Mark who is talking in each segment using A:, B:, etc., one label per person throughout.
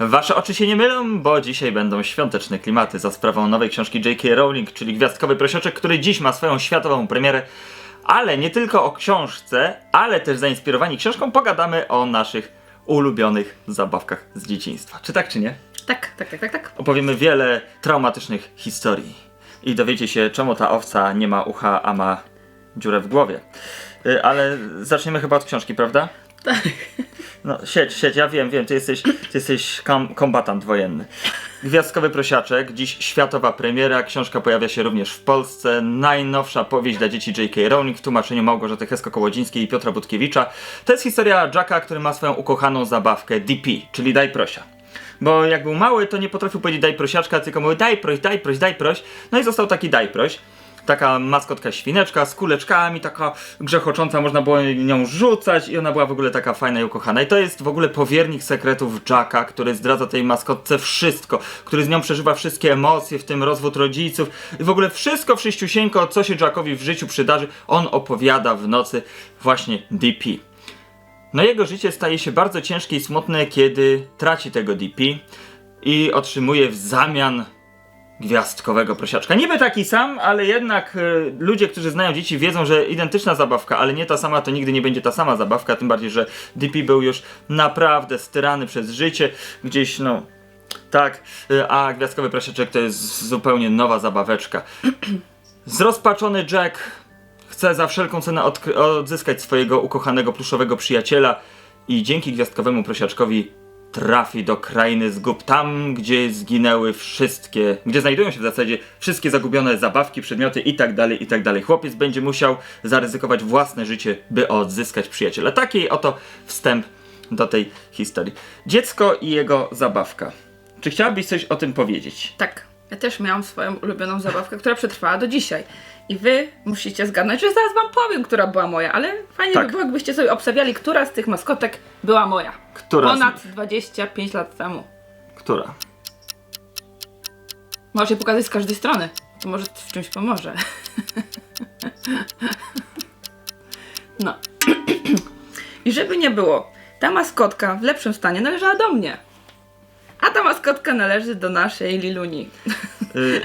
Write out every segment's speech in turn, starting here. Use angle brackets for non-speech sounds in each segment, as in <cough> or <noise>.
A: Wasze oczy się nie mylą, bo dzisiaj będą świąteczne klimaty za sprawą nowej książki J.K. Rowling, czyli Gwiazdkowy Prosioczek, który dziś ma swoją światową premierę. Ale nie tylko o książce, ale też zainspirowani książką pogadamy o naszych ulubionych zabawkach z dzieciństwa. Czy tak, czy nie?
B: Tak, tak, tak, tak, tak.
A: Opowiemy wiele traumatycznych historii. I dowiecie się, czemu ta owca nie ma ucha, a ma dziurę w głowie. Y, Ale zaczniemy chyba od książki, prawda?
B: Tak. <laughs>
A: No, siedź, siedź, ja wiem, wiem, ty jesteś, ty jesteś kom, kombatant wojenny. Gwiazdkowy Prosiaczek, dziś światowa premiera, książka pojawia się również w Polsce. Najnowsza powieść dla dzieci J.K. Rowling w tłumaczeniu Małgorzaty Hesko-Kołodzińskiej i Piotra Budkiewicza. To jest historia Jacka, który ma swoją ukochaną zabawkę DP, czyli Daj Prosia. Bo jak był mały, to nie potrafił powiedzieć daj prosiaczka, tylko mówił daj proś, daj proś, daj proś. No i został taki daj proś. Taka maskotka świneczka z kuleczkami, taka grzechocząca, można było nią rzucać i ona była w ogóle taka fajna i ukochana. I to jest w ogóle powiernik sekretów Jacka, który zdradza tej maskotce wszystko, który z nią przeżywa wszystkie emocje, w tym rozwód rodziców i w ogóle wszystko wszyściusieńko, co się Jackowi w życiu przydarzy, on opowiada w nocy właśnie DP. No jego życie staje się bardzo ciężkie i smutne, kiedy traci tego DP i otrzymuje w zamian gwiazdkowego prosiaczka. Niby taki sam, ale jednak e, ludzie, którzy znają dzieci wiedzą, że identyczna zabawka, ale nie ta sama, to nigdy nie będzie ta sama zabawka, tym bardziej, że DP był już naprawdę styrany przez życie, gdzieś no... Tak, e, a gwiazdkowy prosiaczek to jest zupełnie nowa zabaweczka. <clears throat> Zrozpaczony Jack chce za wszelką cenę odzyskać swojego ukochanego pluszowego przyjaciela i dzięki gwiazdkowemu prosiaczkowi trafi do krainy zgub, tam gdzie zginęły wszystkie, gdzie znajdują się w zasadzie wszystkie zagubione zabawki, przedmioty i tak dalej, i tak. Chłopiec będzie musiał zaryzykować własne życie, by odzyskać przyjaciela. Taki oto wstęp do tej historii. Dziecko i jego zabawka. Czy chciałabyś coś o tym powiedzieć?
B: Tak. Ja też miałam swoją ulubioną zabawkę, która przetrwała do dzisiaj. I wy musicie zgadnąć, że zaraz wam powiem, która była moja, ale fajnie
A: Tak.
B: by było, jakbyście sobie obstawiali, która z tych maskotek była moja.
A: Która
B: Ponad
A: nich?
B: 25 lat temu.
A: Która?
B: Możesz je pokazać z każdej strony. To może w czymś pomoże. No. <clears throat> I żeby nie było, ta maskotka w lepszym stanie należała do mnie. A ta maskotka należy do naszej Liluni.
A: Y,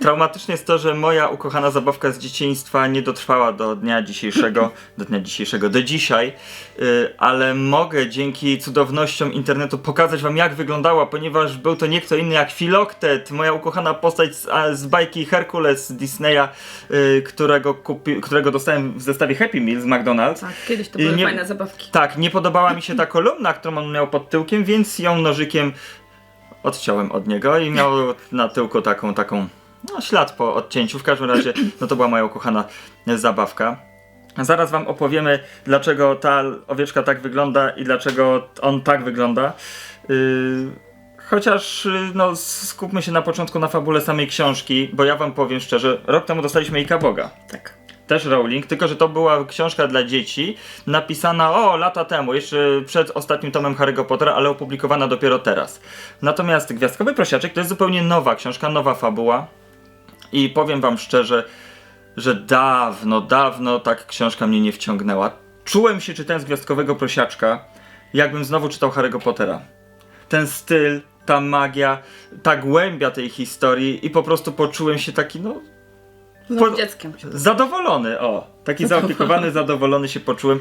A: traumatyczne jest to, że moja ukochana zabawka z dzieciństwa nie dotrwała do dnia dzisiejszego, do dnia dzisiejszego, do dzisiaj, y, ale mogę dzięki cudownościom internetu pokazać wam jak wyglądała, ponieważ był to nie kto inny jak Philoctet, moja ukochana postać z, a, z bajki Herkules Disneya, y, którego, kupi, którego dostałem w zestawie Happy Meal z McDonald's.
B: Tak, kiedyś to były
A: nie-
B: fajne zabawki.
A: Tak, nie podobała mi się ta kolumna, którą on miał pod tyłkiem, więc ją nożykiem odciąłem od niego i miał na tyłku taką, taką, no ślad po odcięciu. W każdym razie, no to była moja ukochana zabawka. Zaraz wam opowiemy, dlaczego ta owieczka tak wygląda i dlaczego on tak wygląda. Yy, chociaż, yy, no, skupmy się na początku na fabule samej książki, bo ja wam powiem szczerze, rok temu dostaliśmy Ika Boga
B: Tak.
A: Też Rowling, tylko że to była książka dla dzieci, napisana o lata temu, jeszcze przed ostatnim tomem Harry'ego Pottera, ale opublikowana dopiero teraz. Natomiast Gwiazdkowy Prosiaczek to jest zupełnie nowa książka, nowa fabuła i powiem wam szczerze, że dawno, dawno tak książka mnie nie wciągnęła. Czułem się czytając Gwiazdkowego Prosiaczka, jakbym znowu czytał Harry'ego Pottera. Ten styl, ta magia, ta głębia tej historii i po prostu poczułem się taki, no, Po-
B: dzieckiem.
A: Zadowolony, o. Taki zaopiekowany, zadowolony się poczułem.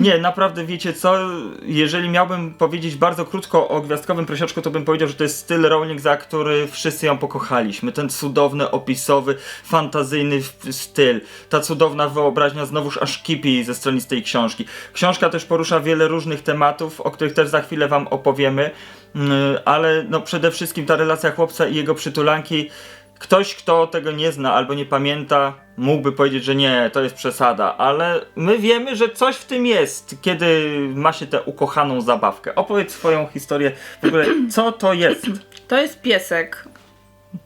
A: Nie, naprawdę wiecie co, jeżeli miałbym powiedzieć bardzo krótko o Gwiazdkowym Prosiaczku, to bym powiedział, że to jest styl Rowling, za który wszyscy ją pokochaliśmy. Ten cudowny, opisowy, fantazyjny styl. Ta cudowna wyobraźnia znowuż aż kipi ze strony z tej książki. Książka też porusza wiele różnych tematów, o których też za chwilę wam opowiemy. Mm, Ale no przede wszystkim ta relacja chłopca i jego przytulanki Ktoś, kto tego nie zna albo nie pamięta, mógłby powiedzieć, że nie, to jest przesada, ale my wiemy, że coś w tym jest, kiedy ma się tę ukochaną zabawkę. Opowiedz swoją historię, w ogóle, <clears throat> co to jest?
B: To jest piesek.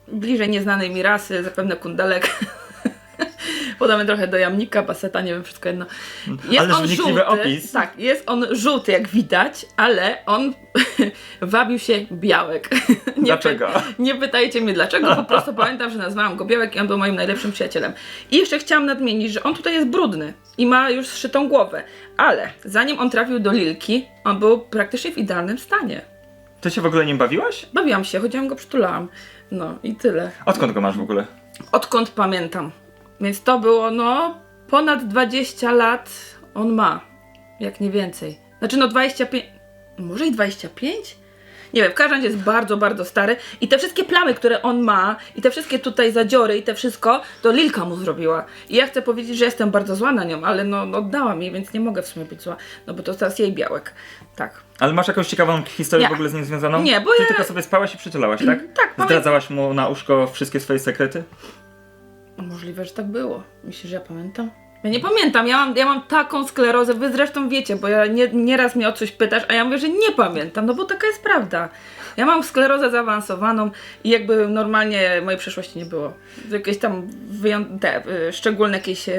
B: Bliżej nieznanej mi rasy, zapewne kundelek. Podamy trochę do jamnika, baseta, nie wiem, wszystko jedno. Jest
A: Ale
B: on żółty.
A: opis.
B: Tak, jest on żółty, jak widać, ale on <laughs> wabił się białek. <laughs> Nie
A: Dlaczego?
B: Py- nie pytajcie mnie dlaczego, po prostu <laughs> pamiętam, że nazwałam go białek i on był moim najlepszym przyjacielem. I jeszcze chciałam nadmienić, że on tutaj jest brudny i ma już zszytą głowę, ale zanim on trafił do Lilki, on był praktycznie w idealnym stanie.
A: Ty się w ogóle nim bawiłaś?
B: Bawiłam się, chodziłam go przytulałam. No i tyle.
A: Odkąd go masz w ogóle?
B: Odkąd pamiętam. Więc to było, no, ponad 20 lat on ma. Jak nie więcej. Znaczy, no 25. Może i 25? Nie wiem, w każdym razie jest bardzo, bardzo stary. I te wszystkie plamy, które on ma, i te wszystkie tutaj zadziory, i te wszystko, to Lilka mu zrobiła. I ja chcę powiedzieć, że jestem bardzo zła na nią, ale no, no oddałam jej, więc nie mogę w sumie być zła. No bo to teraz jej białek. Tak.
A: Ale masz jakąś ciekawą historię
B: Nie.
A: w ogóle z nim związaną?
B: Nie, bo
A: Ty
B: ja-
A: tylko sobie spałaś i przytulałaś, <clears throat> tak?
B: Tak,
A: Zdradzałaś mu na uszko wszystkie swoje sekrety?
B: Możliwe, że tak było. Myślisz, że ja pamiętam? Ja nie pamiętam, ja mam, ja mam taką sklerozę, wy zresztą wiecie, bo ja nie, nieraz mnie o coś pytasz, a ja mówię, że nie pamiętam, no bo taka jest prawda. Ja mam sklerozę zaawansowaną i jakby normalnie mojej przeszłości nie było. Jakieś tam wyją- te, y, szczególne jakieś e,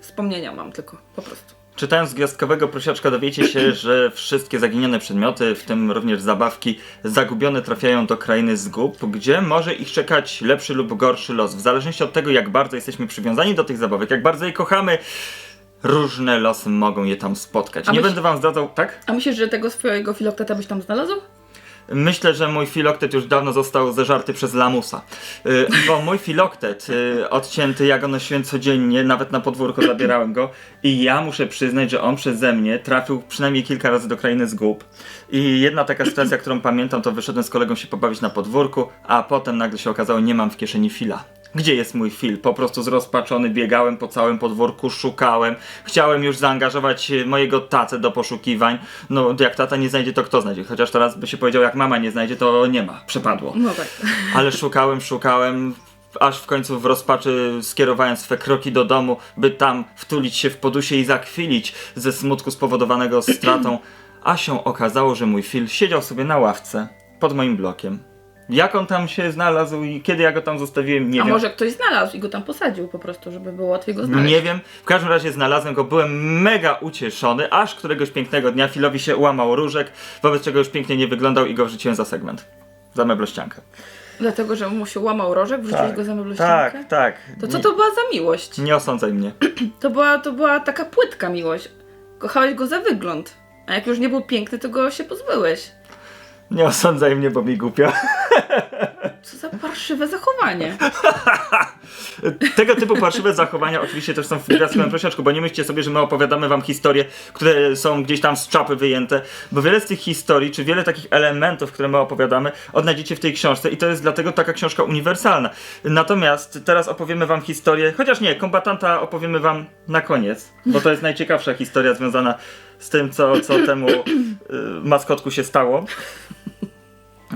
B: wspomnienia mam tylko, po prostu.
A: Czytając Gwiazdkowego Prosiaczka dowiecie się, <clears throat> że wszystkie zaginione przedmioty, w tym również zabawki, zagubione trafiają do krainy zgub, gdzie może ich czekać lepszy lub gorszy los. W zależności od tego, jak bardzo jesteśmy przywiązani do tych zabawek, jak bardzo je kochamy, różne losy mogą je tam spotkać.
B: A
A: Nie
B: myśl-
A: będę wam zdradzał, tak?
B: A myślisz, że tego swojego filokteta byś tam znalazł?
A: Myślę, że mój filoktet już dawno został zeżarty przez lamusa. Y, bo mój filoktet y, odcięty, ja go nosiłem codziennie, nawet na podwórko zabierałem go i ja muszę przyznać, że on przeze mnie trafił przynajmniej kilka razy do krainy zgub. I jedna taka sytuacja, którą pamiętam, to wyszedłem z kolegą się pobawić na podwórku, a potem nagle się okazało, nie mam w kieszeni fila. Gdzie jest mój fil? Po prostu zrozpaczony biegałem po całym podwórku, szukałem. Chciałem już zaangażować e, mojego tatę do poszukiwań. No, jak tata nie znajdzie, to kto znajdzie? Chociaż teraz by się powiedział, jak mama nie znajdzie, to nie ma. Przepadło.
B: No tak. <laughs>
A: Ale szukałem, szukałem, aż w końcu w rozpaczy skierowałem swe kroki do domu, by tam wtulić się w podusie i zakwilić ze smutku spowodowanego stratą. A się okazało, że mój fil siedział sobie na ławce pod moim blokiem. Jak on tam się znalazł i kiedy ja go tam zostawiłem, nie
B: A
A: wiem.
B: może ktoś znalazł i go tam posadził po prostu, żeby było łatwiej go znaleźć.
A: Nie wiem, w każdym razie znalazłem go, byłem mega ucieszony, aż któregoś pięknego dnia Filowi się ułamał różek, wobec czego już pięknie nie wyglądał i go wrzuciłem za segment. Za meblościankę.
B: Dlatego, że mu się łamał rożek, wrzuciłeś go za meblościankę?
A: tak, tak.
B: To co to była za miłość?
A: Nie osądzaj mnie. <clears throat>
B: To była, to była taka płytka miłość. Kochałeś go za wygląd. A jak już nie był piękny, to go się pozbyłeś.
A: Nie osądzaj mnie, bo mi głupio.
B: Co za parszywe zachowanie. <laughs>
A: Tego typu parszywe zachowania oczywiście też są w Gwiazdkowym Prosiaczku, bo nie myślcie sobie, że my opowiadamy wam historie, które są gdzieś tam z czapy wyjęte, bo wiele z tych historii, czy wiele takich elementów, które my opowiadamy, odnajdziecie w tej książce i to jest dlatego taka książka uniwersalna. Natomiast teraz opowiemy wam historię, chociaż nie, kombatanta opowiemy wam na koniec, bo to jest najciekawsza historia związana z tym, co, co temu y, maskotku się stało.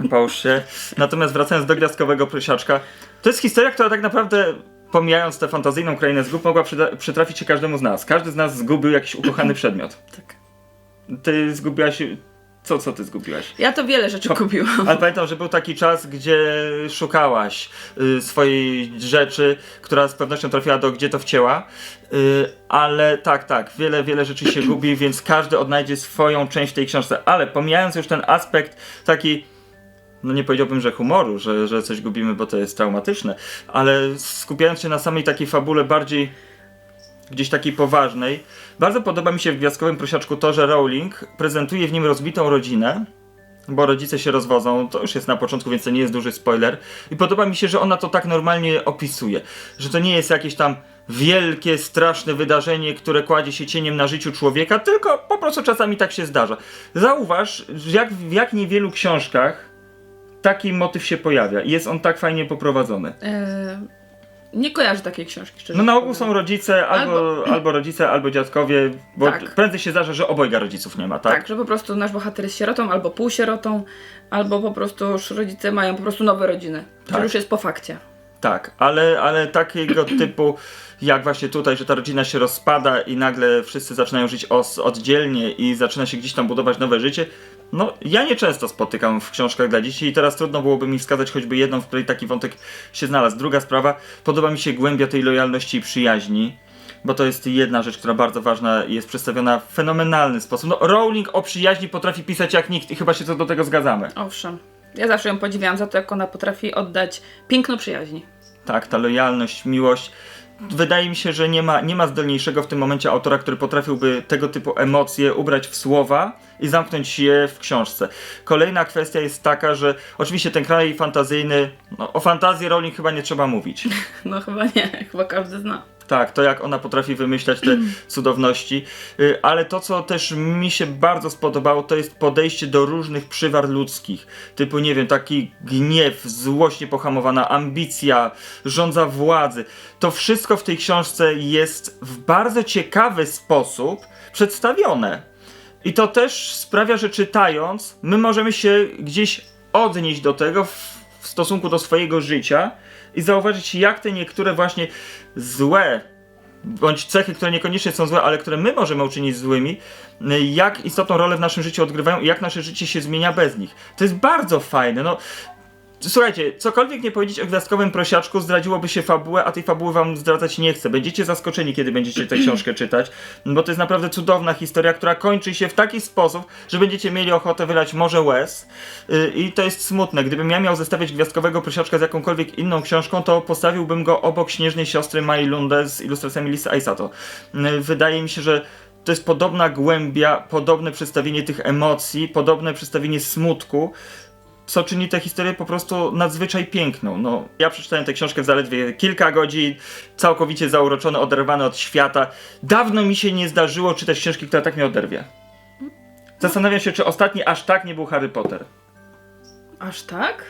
A: Połóż się. Natomiast wracając do Gwiazdkowego Prosiaczka, to jest historia, która tak naprawdę, pomijając tę fantazyjną krainę zgub, mogła przytrafić się każdemu z nas. Każdy z nas zgubił jakiś ukochany przedmiot.
B: Tak.
A: Ty zgubiłaś... Co, co ty zgubiłaś?
B: Ja to wiele rzeczy kupiłam.
A: Ale pamiętam, że był taki czas, gdzie szukałaś y, swojej rzeczy, która z pewnością trafiła do gdzie to wcięła. Y, ale tak, tak, wiele, wiele rzeczy się gubi, więc każdy odnajdzie swoją część w tej książce. Ale pomijając już ten aspekt taki no nie powiedziałbym, że humoru, że, że coś gubimy, bo to jest traumatyczne, ale skupiając się na samej takiej fabule bardziej gdzieś takiej poważnej, bardzo podoba mi się w Gwiazdkowym Prosiaczku to, że Rowling prezentuje w nim rozbitą rodzinę, bo rodzice się rozwodzą, to już jest na początku, więc to nie jest duży spoiler. I podoba mi się, że ona to tak normalnie opisuje, że to nie jest jakieś tam wielkie, straszne wydarzenie, które kładzie się cieniem na życiu człowieka, tylko po prostu czasami tak się zdarza. Zauważ, jak w jak niewielu książkach taki motyw się pojawia i jest on tak fajnie poprowadzony.
B: E, nie kojarzę takiej książki, szczerze
A: No na ogół są rodzice, albo, <clears throat> albo rodzice, albo dziadkowie, bo
B: Tak.
A: prędzej się zdarza, że obojga rodziców nie ma, tak?
B: Tak, że po prostu nasz bohater jest sierotą, albo półsierotą, albo po prostu już rodzice mają po prostu nowe rodziny.
A: Tak.
B: To już jest po fakcie.
A: Tak, ale, ale takiego <clears throat> typu jak właśnie tutaj, że ta rodzina się rozpada i nagle wszyscy zaczynają żyć os, oddzielnie i zaczyna się gdzieś tam budować nowe życie, no ja nieczęsto spotykam w książkach dla dzieci i teraz trudno byłoby mi wskazać choćby jedną, w której taki wątek się znalazł. Druga sprawa, podoba mi się głębia tej lojalności i przyjaźni. Bo to jest jedna rzecz, która bardzo ważna jest przedstawiona w fenomenalny sposób. No, Rowling o przyjaźni potrafi pisać jak nikt i chyba się co do tego zgadzamy.
B: Owszem. Ja zawsze ją podziwiałam za to, jak ona potrafi oddać piękno przyjaźni.
A: Tak, ta lojalność, miłość. Wydaje mi się, że nie ma, nie ma zdolniejszego w tym momencie autora, który potrafiłby tego typu emocje ubrać w słowa i zamknąć je w książce. Kolejna kwestia jest taka, że oczywiście ten kraj fantazyjny, no, o fantazji Rowling chyba nie trzeba mówić. <laughs>
B: No chyba nie, chyba każdy zna.
A: Tak, to jak ona potrafi wymyślać te <clears throat> cudowności. Y, Ale to, co też mi się bardzo spodobało, to jest podejście do różnych przywar ludzkich. Typu, nie wiem, taki gniew, złość niepohamowana, ambicja, rządza władzy. To wszystko w tej książce jest w bardzo ciekawy sposób przedstawione. I to też sprawia, że czytając, my możemy się gdzieś odnieść do tego w, w stosunku do swojego życia i zauważyć, jak te niektóre właśnie złe, bądź cechy, które niekoniecznie są złe, ale które my możemy uczynić złymi, y, jak istotną rolę w naszym życiu odgrywają i jak nasze życie się zmienia bez nich. To jest bardzo fajne. No, Słuchajcie, cokolwiek nie powiedzieć o gwiazdkowym prosiaczku, zdradziłoby się fabułę, a tej fabuły wam zdradzać nie chcę. Będziecie zaskoczeni, kiedy będziecie tę książkę <clears throat> czytać, bo to jest naprawdę cudowna historia, która kończy się w taki sposób, że będziecie mieli ochotę wylać morze łez. Yy, I to jest smutne. Gdybym ja miał zestawiać gwiazdkowego prosiaczka z jakąkolwiek inną książką, to postawiłbym go obok śnieżnej siostry Mai Lunde z ilustracjami Lisy Aisato. Yy, Wydaje mi się, że to jest podobna głębia, podobne przedstawienie tych emocji, podobne przedstawienie smutku, co czyni tę historię po prostu nadzwyczaj piękną. No, ja przeczytałem tę książkę w zaledwie kilka godzin, całkowicie zauroczony, oderwany od świata. Dawno mi się nie zdarzyło czytać książki, która tak mnie oderwie. Zastanawiam się, czy ostatni aż tak nie był Harry Potter.
B: Aż tak?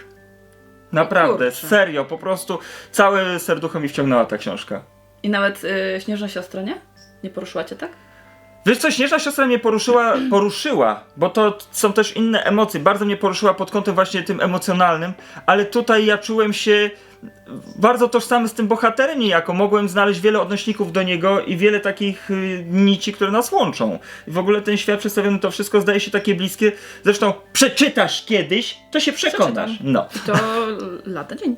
A: Naprawdę, serio, po prostu całe serducho mi wciągnęła ta książka.
B: I nawet y, Śnieżna Siostra, nie? Nie poruszyła cię tak?
A: Wiesz co, Śnieżna siostra mnie poruszyła, <clears throat> poruszyła, bo to są też inne emocje. Bardzo mnie poruszyła pod kątem właśnie tym emocjonalnym, ale tutaj ja czułem się bardzo tożsamy z tym bohaterem niejako. Mogłem znaleźć wiele odnośników do niego i wiele takich y, nici, które nas łączą. I w ogóle ten świat przedstawiony, to wszystko zdaje się takie bliskie. Zresztą przeczytasz kiedyś, to się przekonasz.
B: Przeczytam.
A: No.
B: I to lata dzień.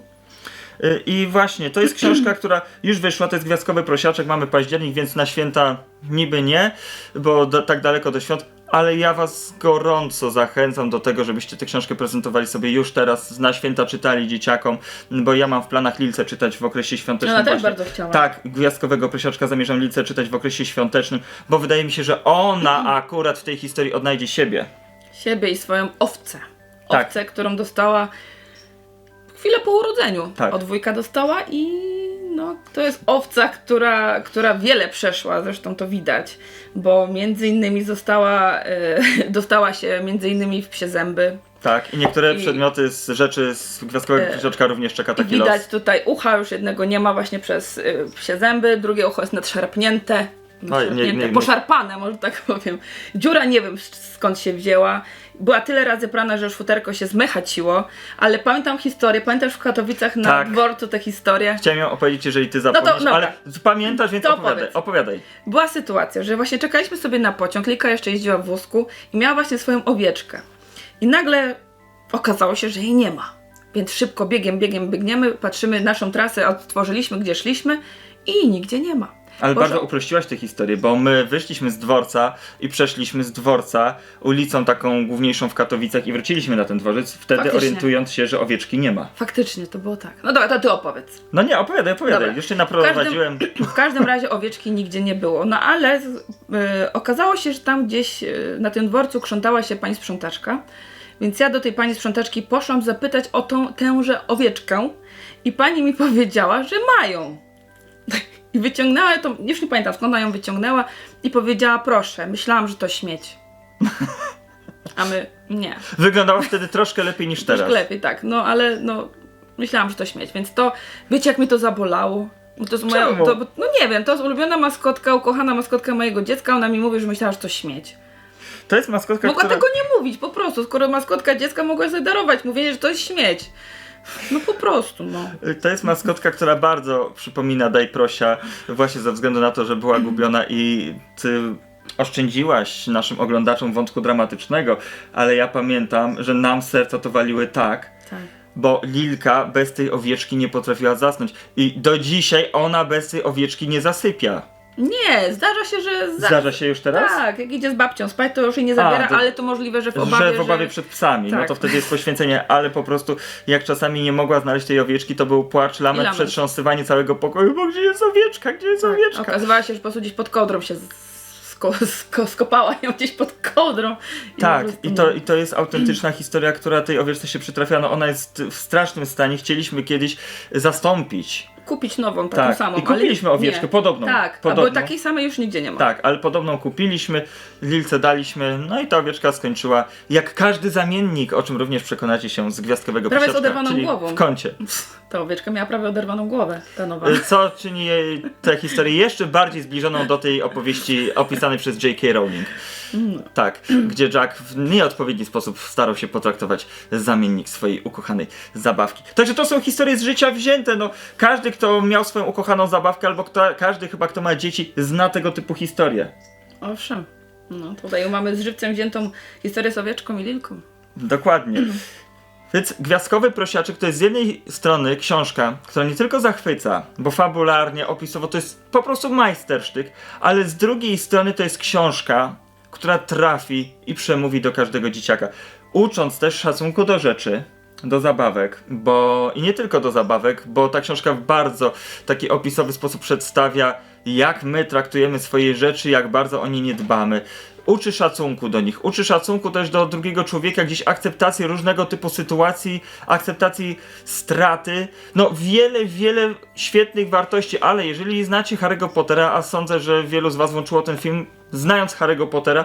A: Y, I właśnie, to jest książka, <clears throat> która już wyszła, to jest Gwiazdkowy Prosiaczek, mamy październik, więc na święta niby nie, bo do, tak daleko do świąt, ale ja was gorąco zachęcam do tego, żebyście tę książkę prezentowali sobie już teraz, na święta czytali dzieciakom, bo ja mam w planach Lilce czytać w okresie świątecznym.
B: Ona też
A: właśnie.
B: bardzo chciała.
A: Tak, Gwiazdkowego Prosiaczka zamierzam Lilce czytać w okresie świątecznym, bo wydaje mi się, że ona <clears throat> akurat w tej historii odnajdzie siebie.
B: Siebie i swoją owcę.
A: Tak.
B: Owcę, którą dostała chwilę po urodzeniu.
A: Tak.
B: Od wujka dostała i no, to jest owca, która, która wiele przeszła, zresztą to widać, bo między innymi została, e, <laughs> dostała się między innymi w psie zęby.
A: Tak, i niektóre
B: I-
A: przedmioty z rzeczy z Gwiazdkowego
B: E,
A: Prosiaczka również czeka taki
B: widać
A: los.
B: tutaj ucha, już jednego nie ma właśnie przez y, psie zęby, drugie ucho jest nadszarpnięte. Nadszarpnięte,
A: nie, nie, nie.
B: poszarpane, może tak <laughs> powiem. Dziura nie wiem skąd się wzięła. Była tyle razy prana, że już futerko się zmychaciło, ale pamiętam historię, pamiętasz w Katowicach na
A: Tak.
B: dworcu tę historię.
A: Chciałem ją opowiedzieć, jeżeli ty
B: to
A: zapomnisz,
B: dobra.
A: ale pamiętasz, więc
B: To
A: opowiadaj, opowiadaj.
B: Była sytuacja, że właśnie czekaliśmy sobie na pociąg, Lika jeszcze jeździła w wózku i miała właśnie swoją owieczkę. I nagle okazało się, że jej nie ma. Więc szybko biegiem, biegiem biegniemy, patrzymy naszą trasę, odtworzyliśmy gdzie szliśmy i nigdzie nie ma.
A: Ale
B: Boże,
A: bardzo uprościłaś tę historię, bo my wyszliśmy z dworca i przeszliśmy z dworca ulicą taką główniejszą w Katowicach i wróciliśmy na ten dworzec, wtedy
B: Faktycznie.
A: orientując się, że owieczki nie ma.
B: Faktycznie to było tak. No dobra, to ty opowiedz.
A: No nie, opowiadaj, opowiadaj.
B: Dobra.
A: Już cię
B: W
A: naprowadziłem.
B: każdym, <clears throat> w każdym razie owieczki nigdzie nie było. No ale y, okazało się, że tam gdzieś y, na tym dworcu krzątała się pani sprzątaczka. Więc ja do tej pani sprzątaczki poszłam zapytać o tą tęże owieczkę i pani mi powiedziała, że mają. I wyciągnęła to, już nie pamiętam skąd ona ją wyciągnęła i powiedziała proszę, myślałam, że to śmieć. A my nie.
A: Wyglądała wtedy troszkę lepiej niż teraz.
B: Troszkę lepiej, tak. No ale no, myślałam, że to śmieć, więc to, wiecie jak mi to zabolało? Bo To jest moja,
A: Czemu?
B: to, no nie wiem, to jest ulubiona maskotka, ukochana maskotka mojego dziecka, ona mi mówi, że myślała, że to śmieć.
A: To jest maskotka,
B: Mogła
A: która...
B: tego nie mówić, po prostu, skoro maskotka dziecka mogła sobie darować mówienie, że to jest śmieć. No po prostu, no.
A: To jest maskotka, która bardzo przypomina Daj Prosia, właśnie ze względu na to, że była gubiona i ty oszczędziłaś naszym oglądaczom wątku dramatycznego, ale ja pamiętam, że nam serca to waliły tak,
B: Tak.
A: bo Lilka bez tej owieczki nie potrafiła zasnąć i do dzisiaj ona bez tej owieczki nie zasypia.
B: Nie, zdarza się, że... Za...
A: Zdarza się już teraz?
B: Tak, jak idzie z babcią spać, to już jej nie zabiera,
A: to-
B: ale to możliwe, że w obawie,
A: że w obawie przed psami, no
B: Tak.
A: to wtedy jest poświęcenie, ale po prostu jak czasami nie mogła znaleźć tej owieczki, to był płacz, lament,
B: lament.
A: przetrząsywanie całego pokoju, bo gdzie jest owieczka, gdzie jest
B: Tak,
A: owieczka?
B: Okazywała się, że po prostu gdzieś pod kołdrą się z- sko, sko, skopała ją gdzieś pod kołdrą. I
A: Tak,
B: po prostu
A: i to, i to jest autentyczna historia, która tej owieczce się przytrafiła. No ona jest w strasznym stanie. Chcieliśmy kiedyś zastąpić.
B: Kupić nową, taką
A: Tak,
B: samą.
A: i kupiliśmy
B: ale
A: owieczkę,
B: nie.
A: podobną,
B: Tak,
A: podobną.
B: bo takiej samej już nigdzie nie ma.
A: Tak, ale podobną kupiliśmy, Lilce daliśmy, no i ta owieczka skończyła jak każdy zamiennik, o czym również przekonacie się z gwiazdkowego
B: Prawie z oderwaną głową.
A: w kącie.
B: Ta owieczka miała prawie oderwaną głowę, ta nowa.
A: Y, Co czyni jej tę historię jeszcze bardziej zbliżoną do tej opowieści opisanej przez J.K. Rowling. Tak, gdzie Jack w nieodpowiedni sposób starał się potraktować zamiennik swojej ukochanej zabawki. Także to są historie z życia wzięte. No, każdy, kto miał swoją ukochaną zabawkę, albo kto, każdy chyba, kto ma dzieci, zna tego typu historie.
B: Owszem. No, tutaj mamy z żywcem wziętą historię z owieczką i lilką.
A: Dokładnie. <clears throat> Więc Gwiazdkowy Prosiaczek to jest z jednej strony książka, która nie tylko zachwyca, bo fabularnie, opisowo to jest po prostu majstersztyk, ale z drugiej strony to jest książka, która trafi i przemówi do każdego dzieciaka. Ucząc też szacunku do rzeczy, do zabawek, bo i nie tylko do zabawek, bo ta książka w bardzo taki opisowy sposób przedstawia, jak my traktujemy swoje rzeczy, jak bardzo o nie nie dbamy. Uczy szacunku do nich, uczy szacunku też do drugiego człowieka, gdzieś akceptacji różnego typu sytuacji, akceptacji straty. No, wiele, wiele świetnych wartości, ale jeżeli znacie Harry'ego Pottera, a sądzę, że wielu z Was włączyło ten film znając Harry'ego Pottera,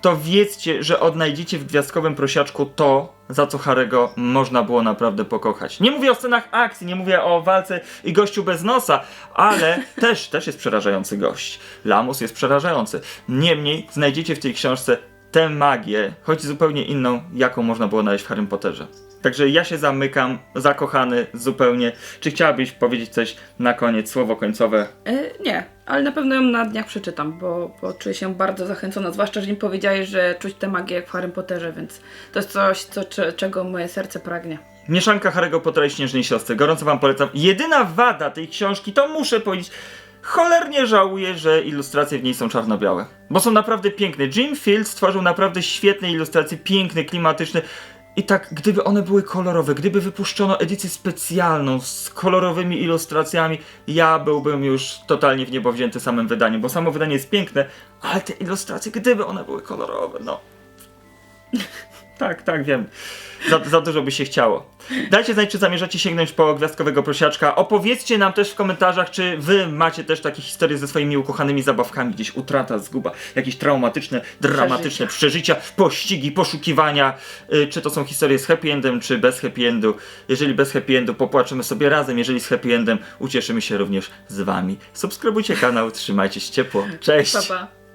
A: to wiedzcie, że odnajdziecie w Gwiazdkowym Prosiaczku to, za co Harego można było naprawdę pokochać. Nie mówię o scenach akcji, nie mówię o walce i gościu bez nosa, ale <laughs> też, też jest przerażający gość. Lamus jest przerażający. Niemniej znajdziecie w tej książce tę magię, choć zupełnie inną, jaką można było znaleźć w Harrym Potterze. Także ja się zamykam, zakochany zupełnie. Czy chciałabyś powiedzieć coś na koniec, słowo końcowe?
B: E, nie, ale na pewno ją na dniach przeczytam, bo, bo czuję się bardzo zachęcona, zwłaszcza, że mi powiedziałeś, że czuć tę magię jak w Harrym Potterze, więc to jest coś, co, cze- czego moje serce pragnie.
A: Mieszanka Harry'ego Pottera i Śnieżnej Siostry. Gorąco wam polecam. Jedyna wada tej książki, to muszę powiedzieć, cholernie żałuję, że ilustracje w niej są czarno-białe. Bo są naprawdę piękne. Jim Field stworzył naprawdę świetne ilustracje, piękne, klimatyczne. I tak, gdyby one były kolorowe, gdyby wypuszczono edycję specjalną z kolorowymi ilustracjami, ja byłbym już totalnie w niebo wzięty samym wydaniem, bo samo wydanie jest piękne, ale te ilustracje, gdyby one były kolorowe, no. <laughs> Tak, tak, wiem. Za, za dużo by się chciało. Dajcie znać, czy zamierzacie sięgnąć po gwiazdkowego prosiaczka. Opowiedzcie nam też w komentarzach, czy wy macie też takie historie ze swoimi ukochanymi zabawkami. Gdzieś utrata, zguba, jakieś traumatyczne, dramatyczne przeżycia, pościgi, poszukiwania. Y, czy to są historie z happy endem, czy bez happy endu. Jeżeli bez happy endu, popłaczymy sobie razem. Jeżeli z happy endem, ucieszymy się również z wami. Subskrybujcie kanał, trzymajcie się ciepło. Cześć!
B: Pa, pa.